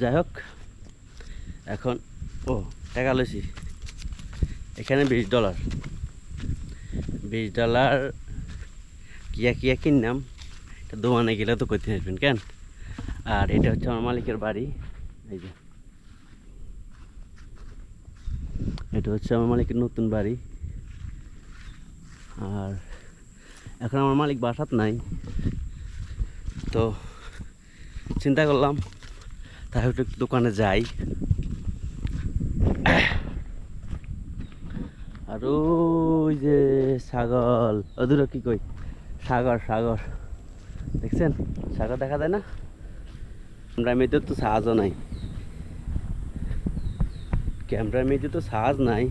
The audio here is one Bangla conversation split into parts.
যাই হোক এখন, ও, টাকা লইছি। এখানে বিশ ডলার। বিশ ডলার, কিয়া কিয়া কিনলাম। এটা দোকানে গেলে তো করতে আসবেন, কেন? আর এটা হচ্ছে আমার মালিকের বাড়ি। এই যে। এটা হচ্ছে আমার মালিকের নতুন বাড়ি। আর এখন আমার মালিক বাসাত নাই। তো, চিন্তা করলাম তাই একটু দোকানে যাই। আর ওই যে ছাগল অদূর কি কই? সাগর সাগর। দেখছেন? সাগর দেখা যায় না? ক্যামেরা মেয়েতে তো সাহায্য নাই। ক্যামেরা মেয়েতে তো সাহায্য নাই।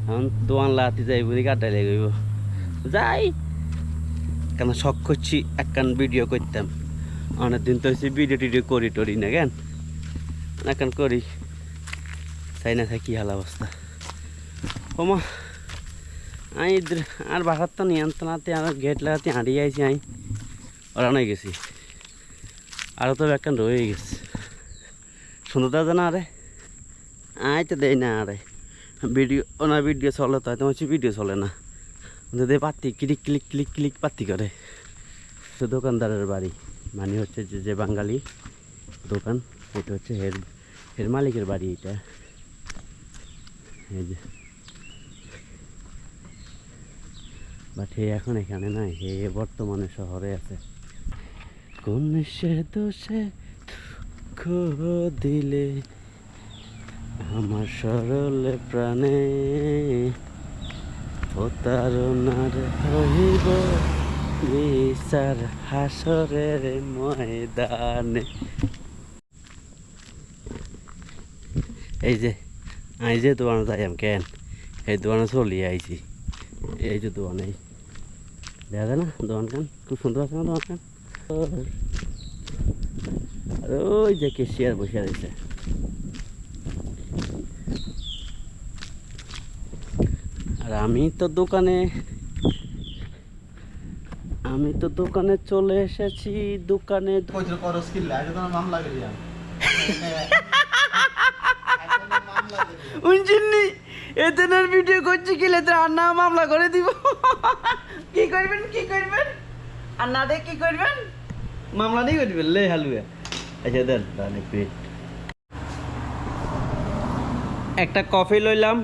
এখন দোয়ান লাতি যাই বলি কাটাই লেগে যাই। কেন শখ করছি একখান ভিডিও করতাম। অনেকদিন তো হচ্ছে ভিডিও টিডিও করি টরি না কেন? একখান করি? চাই না থাকি হাল অবস্থা? ওমা আমি আর বাসার তো নিয়ন্ত্রণাতে আমার গেট লাগাতে হাঁটিয়ে আইছি আমি ওরানো গেছি। আরও তো একখান রয়ে গেছে। সুন্দরতা জানা আরে আই তো দেয় না আরে ভিডিও, ওনার ভিডিও চলে তো, তোমার হচ্ছে ভিডিও চলে না। যদি পাত্তি ক্লিক ক্লিক ক্লিক ক্লিক পাত্তি করে। দোকানদারের বাড়ি। মানে হচ্ছে যে যে বাঙালি দোকান, এটা হচ্ছে হের হের মালিকের বাড়ি এটা। এই যে। বাট হে এখন এখানে নাই, হে বর্তমানে শহরে আছে। কোন সে দোষে দুঃখ দিলে আমার সরল প্রাণে প্রতারণার হইব। বিচার হাসরের ময়দানে। এই যে আই যে দোকানে যাইম কেন? এই দোকানে চলি আইছি। এই যে দোকান। দেখা যায় না দোকান খান খুব সুন্দর আছে না দোকান খান আর ওই যে কেশিয়ার বসে রয়েছে। আর আমি তো দোকানে আমি তো দোকানে চলে এসেছি দোকানে উনচিন্নি এতনের ভিডিও করছি কি লেতে আন্না মামলা করে দিব। কি করবেন কি করবেন? আন্না দে কি করবেন? মামলা নেই করবেন? লে হালুয়া। আচ্ছা দেন তাহলে পেট একটা কফি লইলাম।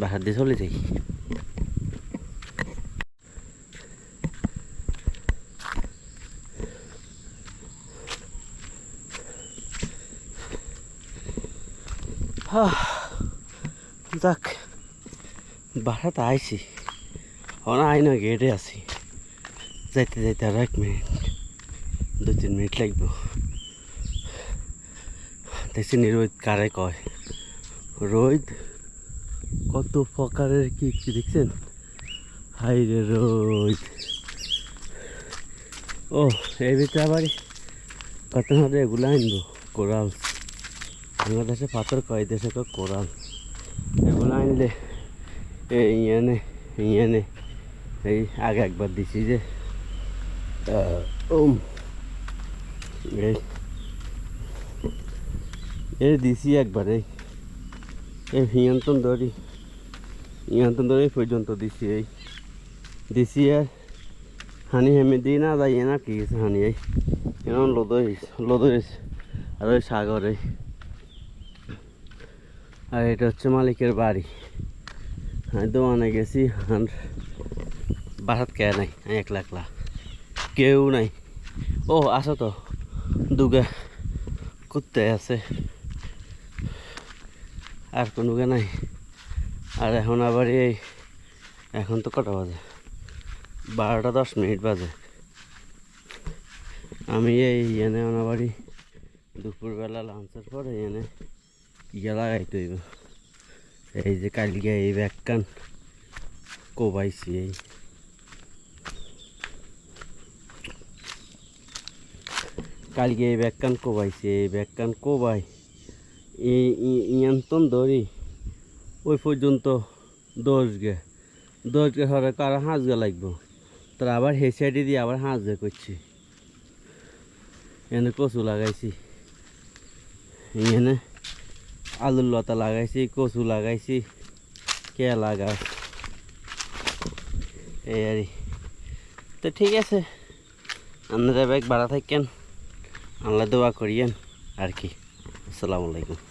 বাহার দিয়ে চলে যাই। যাক বাসাতে আইছি। আই না গেটে আছি। যাইতে যাইতে আর এক মিনিট দু তিন মিনিট লাগবো। দেখছি রোদ কারে কয়। রোদ কত প্রকারের কি কি দেখছেন? হাই রে রোদ ও এই ভিতরে আবার কত হাতে এগুলো আনব কোরাল আমার দেশে পাথর কয়? দেশে কয় কোরাল এগুলো আনলে, এই ইয়ানে ইয়ানে। এই আগে একবার দিছি যে উম, এই এই দিছি একবার, এই এই হিয়ন্তন ধরি। হিয়ন্তন ধরে পর্যন্ত দিছি, এই। দিছি আর হানি হেমে দিই না, যাই না, কি হানি, এই। এরকম লোদ লোদ আর ওই সাগরে আর এটা হচ্ছে মালিকের বাড়ি। আমি দোকানে গেছি, আর বাসাত কে নাই একলা একলা। কেউ নাই। ও আসো তো? দুগা কুত্তে আছে। আর কোনো গে নাই। আর এখন আবার এই, এখন তো কটা বাজে? বারোটা দশ মিনিট বাজে। আমি এই এনে আনাবাড়ি দুপুরবেলা লাঞ্চের পরে এনে ইয়া লাগাইতে হইব এই যে কালকে এই ব্যাগকান কোবাইছি এই। কালকে এই ব্যাগকান কোবাইছি, এই ব্যাগকান কোবাই। এই ইয়ান্তন ধরি, ওই পর্যন্ত দশ গে। দশ গে হরে কারও হাঁস গে লাগবো। তার আবার হে সাইডে দিয়ে আবার হাঁস গে করছি। এখানে কচু লাগাইছি। এখানে আলুর লতা লাগাইছি, কচু লাগাইছি, কেলা গাছ। এই আর তো ঠিক আছে আপনারা ব্যাগ ভাড়া থাকেন, আল্লাহ দোয়া করিয়েন, আর কি। আসসালামু আলাইকুম।